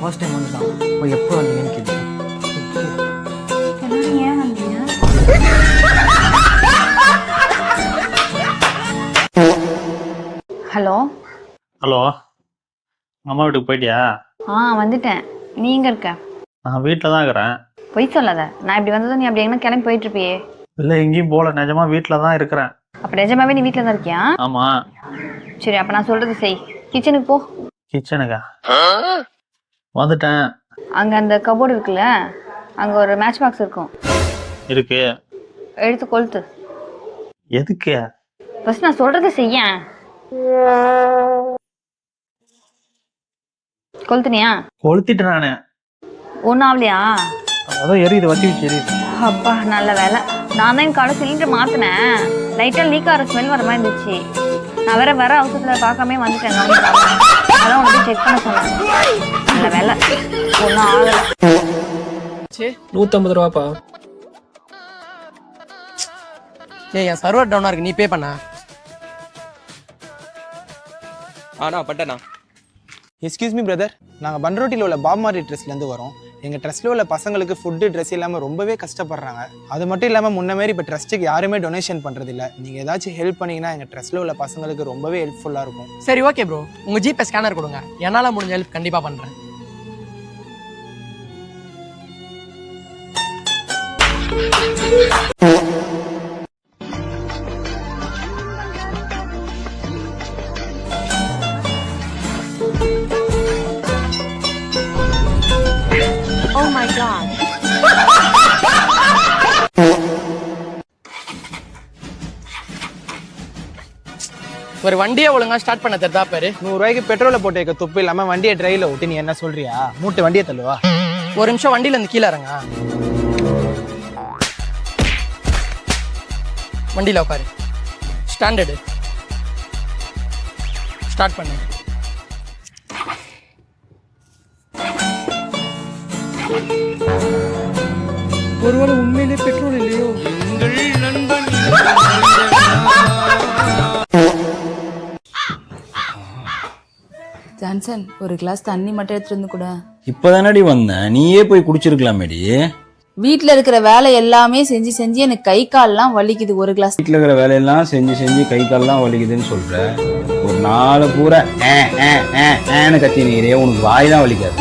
First time வந்துட்டான். இப்போ எப்போ வந்தீங்கன்னு கேட்டு ஹலோ? ஹலோ அம்மா வீட்டுக்கு போயிட்டியா? ஆ வந்துட்டேன். நீ எங்க இருக்க? நான் வீட்டில் தான் இருக்கிறேன். பொய் சொல்லாத. நான் இப்படி வந்ததும் நீ அப்படி எங்கன்னா கிளம்பி போயிட்டு இருப்பியே. இல்லை எங்கேயும் போகல. நிஜமா வீட்டில் தான் இருக்கிறேன். அப்ப நிஜமாவே நீ வீட்டில் தான் இருக்கியா? ஆமாம் சரி அப்ப நான் சொல்றது செய். கிச்சனுக்கு போ. கிச்சனுக்கா? வந்துட்டேன். அங்க அந்த கபோர்டு இருக்குல்ல அங்க ஒரு மேட்ச் பாக்ஸ் இருக்கும். இருக்கு. எடுத்து கொளுத்து. எதுக்கு? ஃபர்ஸ்ட் நான் சொல்றது செய்யேன் கொளுத்துனியா? கொளுத்திட்டேன் நான். ஒன்றும் ஆகலையா அதான் எரியுது வத்தி வச்சு எரியுது. அப்பா நல்ல வேலை. நான் தான் என் கடை சிலிண்டர் மாற்றினேன் லைட்டாக லீக் ஆகிற ஸ்மெல் வர மாதிரி இருந்துச்சு. நான் வேற வர அவசரத்தில் பார்க்காம வந்துட்டேன். அதான் உனக்கு செக் பண்ண சொன்னேன் நல்ல வேலை ஒன்றும் ஆகலை. நூற்றம்பது ரூபாப்பா. ஏய் என் சர்வர் டவுனாக இருக்கு நீ பே பண்ண? ஆண்ணா பட்டண்ணா எஸ்கியூஸ் மீ பிரதர் நாங்கள் பன்ரோட்டியில் உள்ள பாப் மார்டி ட்ரெஸ்லேருந்து வரோம். எங்கள் ட்ரஸ்ட்டில் உள்ள பசங்களுக்கு ஃபுட்டு ட்ரெஸ் இல்லாமல் ரொம்பவே கஷ்டப்படுறாங்க. அது மட்டும் இல்லாமல் முன்ன மாதிரி இப்போ ட்ரஸ்ட்டுக்கு யாருமே டொனேஷன் பண்ணுறதில்ல நீங்கள் ஏதாச்சும் ஹெல்ப் பண்ணீங்கன்னா எங்கள் ட்ரெஸ்ட்டில் உள்ள பசங்களுக்கு ரொம்பவே ஹெல்ப்ஃபுல்லாக இருக்கும். சரி ஓகே ப்ரோ உங்கள் ஜிபே ஸ்கேனர் கொடுங்க. என்னால் முடிஞ்ச ஹெல்ப் கண்டிப்பாக பண்ணுறேன் ஒரு வண்டியை ஒழுங்கா ஸ்டார்ட் பண்ண தெரிதா பாரு? நூறுரூவாய்க்கு பெட்ரோலை போட்டு வைக்க துப்பு இல்லாமல் வண்டியை ட்ரையில் விட்டு நீ என்ன சொல்றியா? மூட்டு வண்டியை தள்ளுவா? ஒரு நிமிஷம் வண்டியில இருந்து கீழே இறங்க வண்டியில உட்காரு. ஸ்டாண்டர்டு ஸ்டார்ட் பண்ணு. ஒருவேளை உண்மையிலே பெட்ரோல் இல்லையோ? ஜான்சன் ஒரு கிளாஸ் தண்ணி மட்டும் எடுத்துட்டு வந்து கூட. இப்பதானடி வந்தேன் நீயே போய் குடிச்சிருக்கலாமேடி. வீட்ல இருக்கிற வேலை எல்லாமே செஞ்சு செஞ்சு எனக்கு கை கால்லாம் வலிக்குது ஒரு கிளாஸ் வீட்டில் இருக்கிற வேலையெல்லாம் செஞ்சு செஞ்சு கை கால்லாம் வலிக்குதுன்னு சொல்ற. ஒரு நாலு பூரா ஏன்னு கத்தினீரே உனக்கு வாய் தான் வலிக்காது